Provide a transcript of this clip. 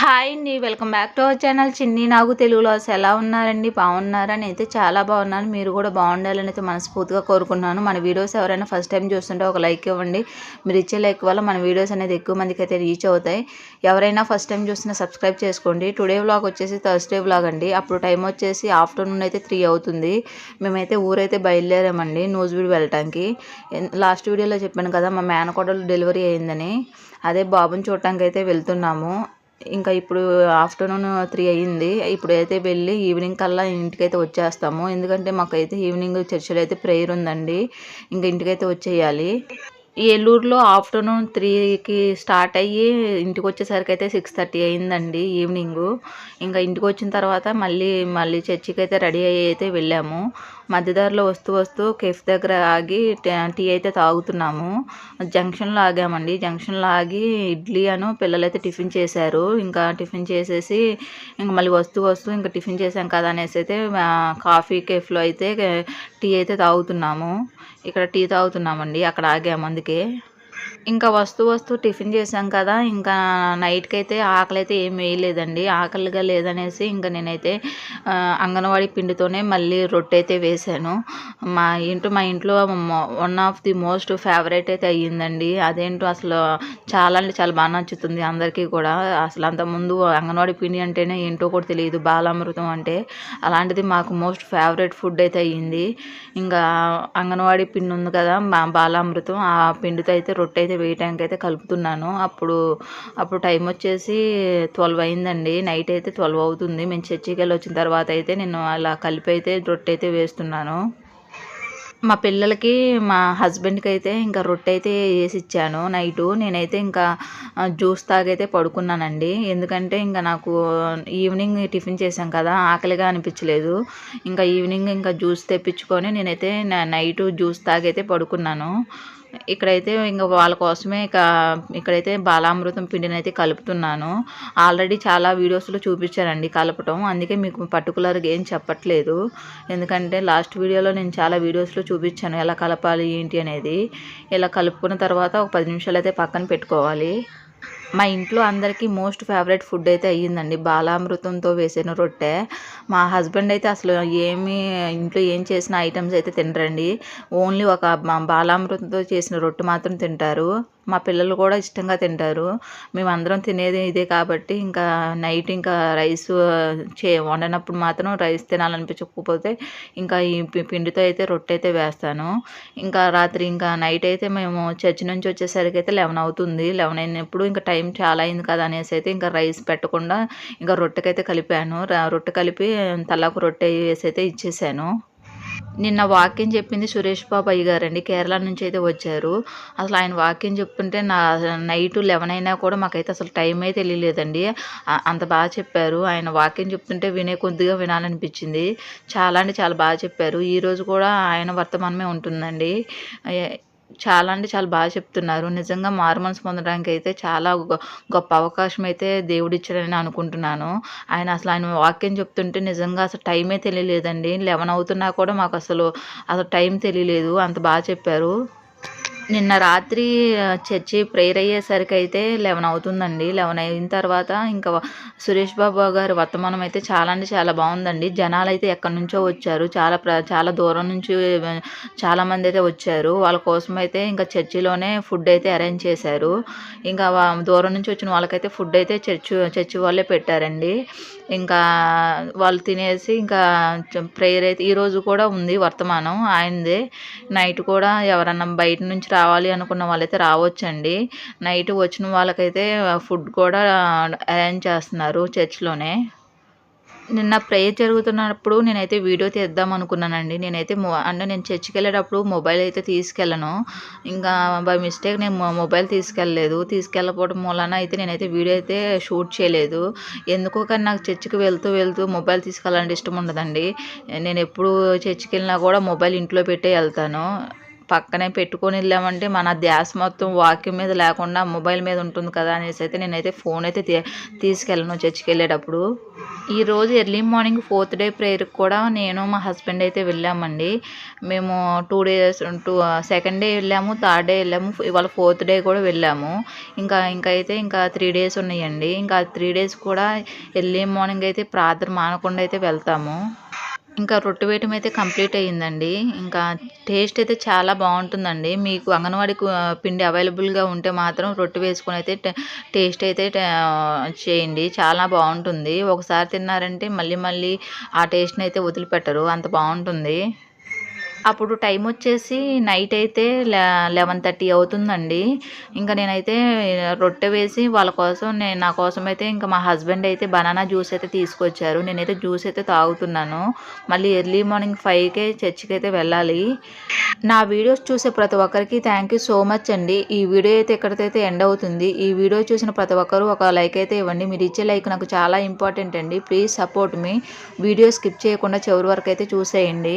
Hi అండి. Welcome back to our channel. Chinni Nagu తెలుగులో అసలు ఎలా ఉన్నారండి? బాగున్నారని అయితే చాలా బాగున్నాను. మీరు కూడా బాగుండాలని అయితే మనస్ఫూర్తిగా కోరుకున్నాను. మన వీడియోస్ ఎవరైనా ఫస్ట్ టైం చూస్తుంటే ఒక లైక్ ఇవ్వండి. మీరు ఇచ్చే లైక్ వల్ల మన వీడియోస్ అనేది ఎక్కువ మందికి అయితే రీచ్ అవుతాయి. ఎవరైనా ఫస్ట్ టైం చూస్తున్నా సబ్స్క్రైబ్ చేసుకోండి. టుడే వ్లాగ్ వచ్చేసి థర్స్డే వ్లాగ్ అండి. అప్పుడు టైం వచ్చేసి ఆఫ్టర్నూన్ అయితే త్రీ అవుతుంది. మేమైతే ఊరైతే బయలుదేరామండి నూజివీడు వెళ్ళటానికి. లాస్ట్ వీడియోలో చెప్పాను కదా మా మేనకోడలు డెలివరీ అయిందని. అదే బాబుని చూడటానికి అయితే వెళ్తున్నాము. ఇంకా ఇప్పుడు ఆఫ్టర్నూన్ త్రీ అయ్యింది. ఇప్పుడైతే వెళ్ళి ఈవినింగ్ కల్లా ఇంటికైతే వచ్చేస్తాము. ఎందుకంటే మాకైతే ఈవినింగ్ చర్చిలో అయితే ప్రేయర్ ఉందండి. ఇంకా ఇంటికైతే వచ్చేయాలి. ఏలూరులో ఆఫ్టర్నూన్ త్రీకి స్టార్ట్ అయ్యి ఇంటికి వచ్చేసరికి అయితే సిక్స్ థర్టీ అయిందండి ఈవినింగ్. ఇంకా ఇంటికి వచ్చిన తర్వాత మళ్ళీ మళ్ళీ చర్చికి అయితే రెడీ అయ్యి అయితే వెళ్ళాము. మధ్యదారిలో వస్తూ వస్తూ కెఫ్ దగ్గర ఆగి టీ అయితే తాగుతున్నాము. జంక్షన్లో ఆగామండి. జంక్షన్లో ఆగి ఇడ్లీ అను పిల్లలైతే టిఫిన్ చేశారు. ఇంకా టిఫిన్ చేసేసి ఇంకా మళ్ళీ వస్తూ వస్తూ ఇంకా టిఫిన్ చేసాం కదా అనేసి అయితే కాఫీ కేఫ్లో అయితే టీ అయితే తాగుతున్నాము. ఇక్కడ టీ తాగుతున్నామండి అక్కడ ఆగాము అందుకే. ఇంకా వస్తూ వస్తూ టిఫిన్ చేశాం కదా ఇంకా నైట్కి అయితే ఆకలి అయితే ఏం వేయలేదండి. ఆకలిగా లేదనేసి ఇంకా నేనైతే అంగన్వాడీ పిండితోనే మళ్ళీ రొట్టె అయితే వేశాను. మా ఇంట్లో మా ఇంట్లో one of the most favourite అయితే అయ్యిందండి. అదేంటో అసలు చాలా అంటే చాలా బాగా నచ్చుతుంది అందరికీ కూడా. అసలు అంతకుముందు అంగన్వాడీ పిండి అంటేనే ఏంటో కూడా తెలియదు బాలామృతం అంటే. అలాంటిది మాకు మోస్ట్ ఫేవరెట్ ఫుడ్ అయితే అయ్యింది. ఇంకా అంగన్వాడీ పిండి ఉంది కదా బాలామృతం. ఆ పిండితో అయితే రొట్టె అయితే వేయటానికి అయితే కలుపుతున్నాను. అప్పుడు అప్పుడు టైం వచ్చేసి ట్వెల్వ్ అయిందండి. నైట్ అయితే ట్వెల్వ్ అవుతుంది. మేము చర్చికి వెళ్ళి వచ్చిన తర్వాత అయితే నేను అలా కలిపి అయితే రొట్టె అయితే వేస్తున్నాను. మా పిల్లలకి మా హస్బెండ్కి అయితే ఇంకా రొట్టె అయితే వేసి ఇచ్చాను. నైటు నేనైతే ఇంకా జ్యూస్ తాగైతే పడుకున్నానండి. ఎందుకంటే ఇంకా నాకు ఈవినింగ్ టిఫిన్ చేశాం కదా ఆకలిగా అనిపించలేదు. ఇంకా ఈవినింగ్ ఇంకా జ్యూస్ తెప్పించుకొని నేనైతే నైటు జ్యూస్ తాగైతే పడుకున్నాను. ఇక్కడైతే ఇంకా వాళ్ళ కోసమే ఇక ఇక్కడైతే బాలామృతం పిండిని అయితే కలుపుతున్నాను. ఆల్రెడీ చాలా వీడియోస్లో చూపించానండి కలపటం. అందుకే మీకు పర్టికులర్గా ఏం చెప్పట్లేదు. ఎందుకంటే లాస్ట్ వీడియోలో నేను చాలా వీడియోస్లో చూపించాను ఎలా కలపాలి ఏంటి అనేది. ఇలా కలుపుకున్న తర్వాత ఒక పది నిమిషాలు అయితే పక్కన పెట్టుకోవాలి. మా ఇంట్లో అందరికీ మోస్ట్ ఫేవరెట్ ఫుడ్ అయితే అయ్యిందండి. బాలామృతంతో వేసిన రొట్టె. మా హస్బెండ్ అయితే అసలు ఏమి ఇంట్లో ఏం చేసిన ఐటమ్స్ అయితే తినరండి. ఓన్లీ ఒక బాలామృతంతో చేసిన రొట్టె మాత్రం తింటారు. మా పిల్లలు కూడా ఇష్టంగా తింటారు. మేమందరం తినేది ఇదే కాబట్టి ఇంకా నైట్ ఇంకా రైస్ చే వండినప్పుడు మాత్రం రైస్ తినాలనిపించకపోతే ఇంకా ఈ పిండితో అయితే రొట్టె అయితే వేస్తాను. ఇంకా రాత్రి ఇంకా నైట్ అయితే మేము చర్చి నుంచి వచ్చేసరికి అయితే లెవెన్ అవుతుంది. లెవెన్ అయినప్పుడు ఇంకా టైం చాలా అయింది కదా అనేసి అయితే ఇంకా రైస్ పెట్టకుండా ఇంకా రొట్టెకైతే కలిపాను. రొట్టె కలిపి తలకు రొట్టె వేసి అయితే ఇచ్చేసాను. నిన్న వాక్యం చెప్పింది సురేష్ బాబు అయ్య గారండి కేరళ నుంచి అయితే వచ్చారు. అసలు ఆయన వాక్యం చెప్తుంటే నా నైట్ లెవెన్ అయినా కూడా మాకైతే అసలు టైం అయితే తెలియలేదండి అంత బాగా చెప్పారు. ఆయన వాక్యం చెప్తుంటే వినే కొద్దిగా వినాలనిపించింది. చాలా అంటే చాలా బాగా చెప్పారు. ఈరోజు కూడా ఆయన వర్తమానమే ఉంటుందండి. చాలా అంటే చాలా బాగా చెప్తున్నారు. నిజంగా మారుమనసు పొందడానికి అయితే చాలా గొప్ప అవకాశం అయితే దేవుడిచ్చాడని అనుకుంటున్నాను. ఆయన అసలు ఆయన వాక్యం చెప్తుంటే నిజంగా అసలు టైమే తెలియలేదండి. లెవెన్ అవుతున్నా కూడా మాకు అసలు అసలు టైం తెలియలేదు. అంత బాగా చెప్పారు. నిన్న రాత్రి చర్చి ప్రేయర్ అయ్యేసరికి అయితే లెవెన్ అవుతుందండి. లెవెన్ అయిన తర్వాత ఇంకా సురేష్ బాబు గారి వర్తమానం అయితే చాలా అంటే చాలా బాగుందండి. జనాలు అయితే ఎక్కడి నుంచో వచ్చారు. చాలా ప్ర చాలా దూరం నుంచి చాలామంది అయితే వచ్చారు. వాళ్ళ కోసం అయితే ఇంకా చర్చిలోనే ఫుడ్ అయితే అరేంజ్ చేశారు. ఇంకా దూరం నుంచి వచ్చిన వాళ్ళకైతే ఫుడ్ అయితే చర్చి చర్చి వాళ్ళే పెట్టారండి. ఇంకా వాళ్ళు తినేసి ఇంకా ప్రేయర్ అయితే ఈరోజు కూడా ఉంది వర్తమానం ఆయనదే. నైట్ కూడా ఎవరన్నా బయట నుంచి రావాలి అనుకున్న వాళ్ళైతే రావచ్చండి. నైట్ వచ్చిన వాళ్ళకైతే ఫుడ్ కూడా అరేంజ్ చేస్తున్నారు చర్చ్లోనే. నిన్న ప్రేయర్ జరుగుతున్నప్పుడు నేనైతే వీడియో తీద్దాం అనుకున్నానండి. నేనైతే మొ అంటే నేను చర్చికి వెళ్ళేటప్పుడు మొబైల్ అయితే తీసుకెళ్ళను. ఇంకా బై మిస్టేక్ నేను మొబైల్ తీసుకెళ్ళలేదు. తీసుకెళ్ళకపోవడం మూలన అయితే నేనైతే వీడియో అయితే షూట్ చేయలేదు. ఎందుకో కానీ నాకు చర్చికి వెళ్తూ వెళ్తూ మొబైల్ తీసుకెళ్ళాలంటే ఇష్టం ఉండదండి. నేను ఎప్పుడు చర్చికి వెళ్ళినా కూడా మొబైల్ ఇంట్లో పెట్టే వెళ్తాను. పక్కనే పెట్టుకొని వెళ్ళామంటే మన ధ్యాస మొత్తం వాక్యం మీద లేకుండా మొబైల్ మీద ఉంటుంది కదా అనేసి అయితే నేనైతే ఫోన్ అయితే తీ- తీసుకెళ్ళను చర్చికి వెళ్ళేటప్పుడు. ఈరోజు ఎర్లీ మార్నింగ్ ఫోర్త్ డే ప్రేయర్కి కూడా నేను మా హస్బెండ్ అయితే వెళ్ళామండి. మేము two days two second day వెళ్ళాము థర్డ్ డే వెళ్ళాము ఇవాళ ఫోర్త్ డే కూడా వెళ్ళాము. ఇంకా ఇంకా అయితే ఇంకా త్రీ డేస్ ఉన్నాయండి. ఇంకా త్రీ డేస్ కూడా ఎర్లీ మార్నింగ్ అయితే ప్రార్థన మానకుండా అయితే వెళ్తాము. ఇంకా రొట్టె వేయటం అయితే కంప్లీట్ అయ్యిందండి. ఇంకా టేస్ట్ అయితే చాలా బాగుంటుందండి. మీకు అంగన్వాడీ పిండి అవైలబుల్గా ఉంటే మాత్రం రొట్టె వేసుకొని అయితే టేస్ట్ అయితే చేయండి. చాలా బాగుంటుంది. ఒకసారి తిన్నారంటే మళ్ళీ మళ్ళీ ఆ టేస్ట్ని అయితే వదిలిపెట్టరు. అంత బాగుంటుంది. అప్పుడు టైం వచ్చేసి నైట్ అయితే లెవెన్ థర్టీ అవుతుందండి. ఇంకా నేనైతే రొట్టె వేసి వాళ్ళ కోసం నేను నా కోసం అయితే ఇంకా మా హస్బెండ్ అయితే బనానా జ్యూస్ అయితే తీసుకొచ్చారు. నేనైతే జ్యూస్ అయితే తాగుతున్నాను. మళ్ళీ ఎర్లీ మార్నింగ్ ఫైవ్కే చర్చికి అయితే వెళ్ళాలి. నా వీడియోస్ చూసే ప్రతి ఒక్కరికి థ్యాంక్ యూ సో మచ్ అండి. ఈ వీడియో అయితే ఎక్కడికైతే ఎండ్ అవుతుంది ఈ వీడియో చూసిన ప్రతి ఒక్కరు ఒక లైక్ అయితే ఇవ్వండి. మీరు ఇచ్చే లైక్ నాకు చాలా ఇంపార్టెంట్ అండి. Please support me. Video skip చేయకుండా చివరి వరకు అయితే చూసేయండి.